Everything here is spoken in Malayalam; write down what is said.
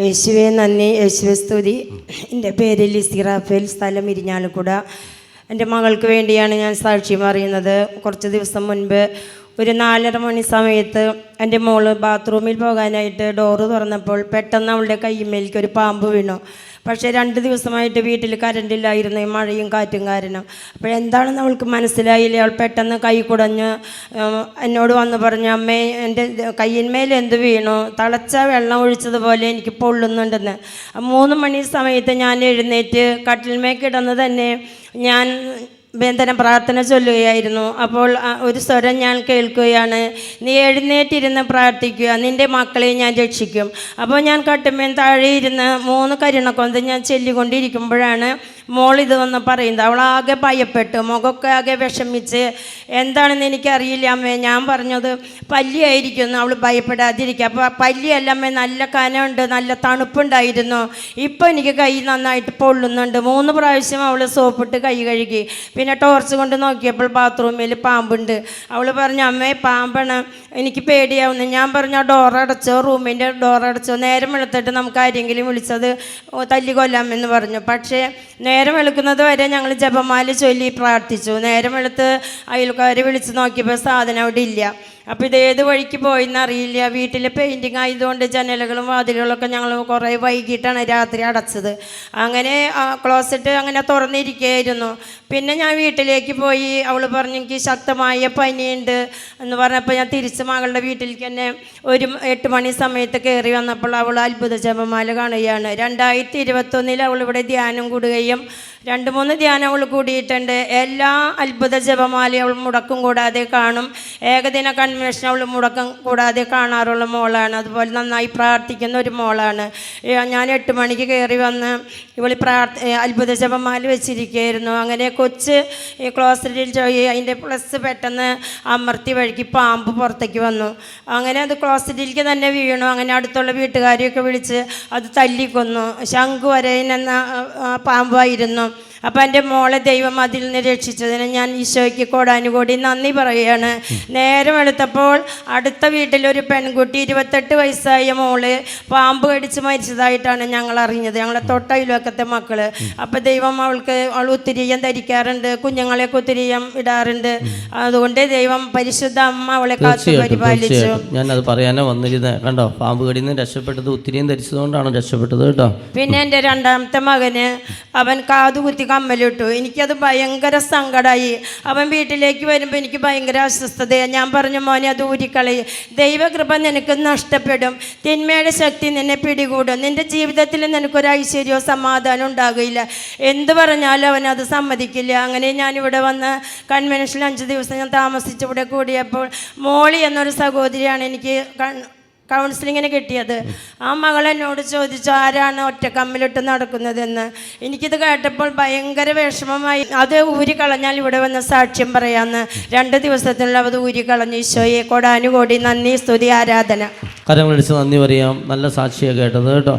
യേശുവെ നന്ദി. യേശുവെ സ്തുതി. എന്റെ പേര് ലിസി റാഫേൽ സ്ഥലം ഇരിഞ്ഞാലക്കുട. എന്റെ മകൾക്ക് വേണ്ടിയാണ് ഞാൻ സാക്ഷ്യം അറിയുന്നത്. കുറച്ച് ദിവസം മുൻപ് ഒരു നാലര മണി സമയത്ത് എന്റെ മോൾ ബാത്റൂമിൽ പോകാനായിട്ട് ഡോറ് തുറന്നപ്പോൾ പെട്ടെന്ന് അവളുടെ കൈമേലേക്ക് ഒരു പാമ്പ് വീണു. പക്ഷേ രണ്ട് ദിവസമായിട്ട് വീട്ടിൽ കരണ്ടില്ലായിരുന്നു ഈ മഴയും കാറ്റും കാരണം. അപ്പോഴെന്താണെന്ന് അവൾക്ക് മനസ്സിലായില്ല? അവൾ പെട്ടെന്ന് കൈ കുടഞ്ഞ് എന്നോട് വന്ന് പറഞ്ഞു അമ്മേ എന്റെ കയ്യിന്മേൽ എന്ത് വീണു? തളച്ച വെള്ളം ഒഴിച്ചതുപോലെ എനിക്ക് പൊള്ളുന്നുണ്ടെന്ന്. മൂന്ന് മണി സമയത്ത് ഞാൻ എഴുന്നേറ്റ് കട്ടിൽമേ കിടന്ന് തന്നെ ഞാൻ ബന്ധന പ്രാർത്ഥന ചൊല്ലുകയായിരുന്നു. അപ്പോൾ ഒരു സ്വരം ഞാൻ കേൾക്കുകയാണ്. നീ എഴുന്നേറ്റിരുന്ന് പ്രാർത്ഥിക്കുക. നിന്റെ മക്കളെ ഞാൻ രക്ഷിക്കും. അപ്പോൾ ഞാൻ കട്ടുമേൻ താഴെ ഇരുന്ന് മൂന്ന് കരുണക്കൊന്ത് ഞാൻ ചൊല്ലിക്കൊണ്ടിരിക്കുമ്പോഴാണ് മോൾ ഇത് വന്ന് പറയുന്നത് അവളാകെ ഭയപ്പെട്ടു മുഖമൊക്കെ ആകെ വിഷമിച്ച്. എന്താണെന്ന് എനിക്കറിയില്ല അമ്മേ ഞാൻ പറഞ്ഞത് പല്ലിയായിരിക്കുന്നു അവൾ ഭയപ്പെടാതിരിക്കുക. അപ്പോൾ പല്ലിയല്ല അമ്മേ നല്ല കനമുണ്ട് നല്ല തണുപ്പുണ്ടായിരുന്നു. ഇപ്പോൾ എനിക്ക് കൈ നന്നായിട്ട് പൊള്ളുന്നുണ്ട്. മൂന്ന് പ്രാവശ്യം അവൾ സോപ്പിട്ട് കൈ കഴുകി. പിന്നെ ടോർച്ച് കൊണ്ട് നോക്കിയപ്പോൾ ബാത്റൂമിൽ പാമ്പുണ്ട്. അവൾ പറഞ്ഞു അമ്മേ പാമ്പാണ്. എനിക്ക് പേടിയാവുന്നു. ഞാൻ പറഞ്ഞു ഡോർ അടച്ചോ റൂമിന്റെ ഡോർ അടച്ചോ. നേരം വെളുത്തിട്ട് നമുക്ക് ആരെങ്കിലും വിളിച്ചത് തല്ലി കൊല്ലാമെന്ന് പറഞ്ഞു. പക്ഷേ വെളുക്കുന്നത് വരെ ഞങ്ങൾ ജപമാല ചൊല്ലി പ്രാർത്ഥിച്ചു. നേരം വെളുത്ത് അയൽക്കാരെ വിളിച്ച് നോക്കിയപ്പോൾ സാധനം അവിടെ ഇല്ല. അപ്പോൾ ഇത് ഏത് വഴിക്ക് പോയെന്ന് അറിയില്ല. വീട്ടിൽ പെയിന്റിങ് ആയതുകൊണ്ട് ജനലുകളും വാതിലുകളൊക്കെ ഞങ്ങൾ കുറേ വൈകിട്ടാണ് രാത്രി അടച്ചത്. അങ്ങനെ ക്ലോസറ്റ് അങ്ങനെ തുറന്നിരിക്കുകയായിരുന്നു. പിന്നെ ഞാൻ വീട്ടിലേക്ക് പോയി. അവൾ പറഞ്ഞു എനിക്ക് ശക്തമായ പനിയുണ്ട്. എന്ന് പറഞ്ഞപ്പോൾ ഞാൻ തിരിച്ച് മകളുടെ വീട്ടിലേക്ക് തന്നെ ഒരു എട്ട് മണി സമയത്ത് കയറി വന്നപ്പോൾ അവൾ അത്ഭുത ജപമാല കാണുകയാണ്. രണ്ടായിരത്തി ഇരുപത്തൊന്നിൽ അവൾ ഇവിടെ ധ്യാനം കൂടുകയും രണ്ട് മൂന്ന് ധ്യാനം അവൾ കൂടിയിട്ടുണ്ട്. എല്ലാ അത്ഭുത ജപമാലയും അവൾ മുടക്കും കൂടാതെ കാണും. ഏകദിന കൺവെൻഷൻ അവൾ മുടക്കം കൂടാതെ കാണാറുള്ള മോളാണ്. അതുപോലെ നന്നായി പ്രാർത്ഥിക്കുന്ന ഒരു മോളാണ്. ഞാൻ എട്ട് മണിക്ക് കയറി വന്ന് ഇവൾ പ്രാർത്ഥ അത്ഭുത ജപമാല വെച്ചിരിക്കുകയായിരുന്നു. അങ്ങനെ കൊച്ച് ക്ലോസറ്റിൽ പോയി അതിന്റെ പ്ലസ് പെട്ടെന്ന് അമർത്തി വഴുക്കി പാമ്പ് പുറത്തേക്ക് വന്നു. അങ്ങനെ അത് ക്ലോസറ്റിലേക്ക് തന്നെ വീണു. അങ്ങനെ അടുത്തുള്ള വീട്ടുകാരെയൊക്കെ വിളിച്ച് അത് തല്ലിക്കൊന്നു. ശംഖുവരയൻ എന്ന ആ, ആ, പാമ്പായിരുന്നു. അപ്പം എന്റെ മോളെ ദൈവം അതിൽ നിന്ന് രക്ഷിച്ചതിന് ഞാൻ ഈശോയ്ക്ക് കോടാനുകൂടി നന്ദി പറയുകയാണ്. നേരം എടുത്തപ്പോൾ അടുത്ത വീട്ടിലൊരു പെൺകുട്ടി ഇരുപത്തെട്ട് വയസ്സായ മോൾ പാമ്പ് കടിച്ച് മരിച്ചതായിട്ടാണ് ഞങ്ങൾ അറിഞ്ഞത്. ഞങ്ങളെ തൊട്ടയിലൊക്കത്തെ മക്കൾ. അപ്പം ദൈവം അവൾക്ക് അവൾ ഉത്തിരിയം ധരിക്കാറുണ്ട് കുഞ്ഞുങ്ങളെയൊക്കെ ഉത്തിരിയം ഇടാറുണ്ട്. അതുകൊണ്ട് ദൈവം പരിശുദ്ധ അമ്മ അവളെ കാത്തു പരിപാലിച്ചു. പറയാനോ വന്നിരുന്നത് കണ്ടോ പാമ്പ് കടിയിൽ നിന്ന് രക്ഷപ്പെട്ടത് ഒത്തിരിയും ധരിച്ചതുകൊണ്ടാണ് രക്ഷപ്പെട്ടത് കേട്ടോ. പിന്നെ എന്റെ രണ്ടാമത്തെ മകന് അവൻ കാതുകുത്തി കമ്മലിട്ടു. എനിക്കത് ഭയങ്കര സങ്കടമായി അവൻ വീട്ടിലേക്ക് വരുമ്പോൾ എനിക്ക് ഭയങ്കര അസ്വസ്ഥതയാണ് ഞാൻ പറഞ്ഞു മോനെ അത് ഊരിക്കളയും. ദൈവകൃപ നിനക്ക് നഷ്ടപ്പെടും. തിന്മയുടെ ശക്തി നിന്നെ പിടികൂടും. നിന്റെ ജീവിതത്തിൽ നിനക്കൊരു ഐശ്വര്യമോ സമാധാനം ഉണ്ടാകില്ല എന്ത് പറഞ്ഞാലും അവൻ അത് സമ്മതിക്കില്ല. അങ്ങനെ ഞാനിവിടെ വന്ന് കൺവെൻഷനിൽ അഞ്ച് ദിവസം ഞാൻ താമസിച്ചിവിടെ കൂടിയപ്പോൾ മോളി എന്നൊരു സഹോദരിയാണ് എനിക്ക് കൗൺസിലിങ്ങിന് കിട്ടിയത്. ആ മകൾ എന്നോട് ചോദിച്ചു ആരാണ് ഒറ്റക്കമ്മിലിട്ട് നടക്കുന്നതെന്ന്? എനിക്കിത് കേട്ടപ്പോൾ ഭയങ്കര വിഷമമായി. അത് ഊരി കളഞ്ഞാൽ ഇവിടെ വന്ന സാക്ഷ്യം പറയാമെന്ന് രണ്ട് ദിവസത്തിനുള്ള അത് ഊരി കളഞ്ഞു ഈശോയെ കൊടാനുകൂടി നന്ദി സ്തുതി ആരാധന. കരങ്ങളടിച്ച് നന്ദി പറയാം. നല്ല സാക്ഷിയാണ് കേട്ടത് കേട്ടോ.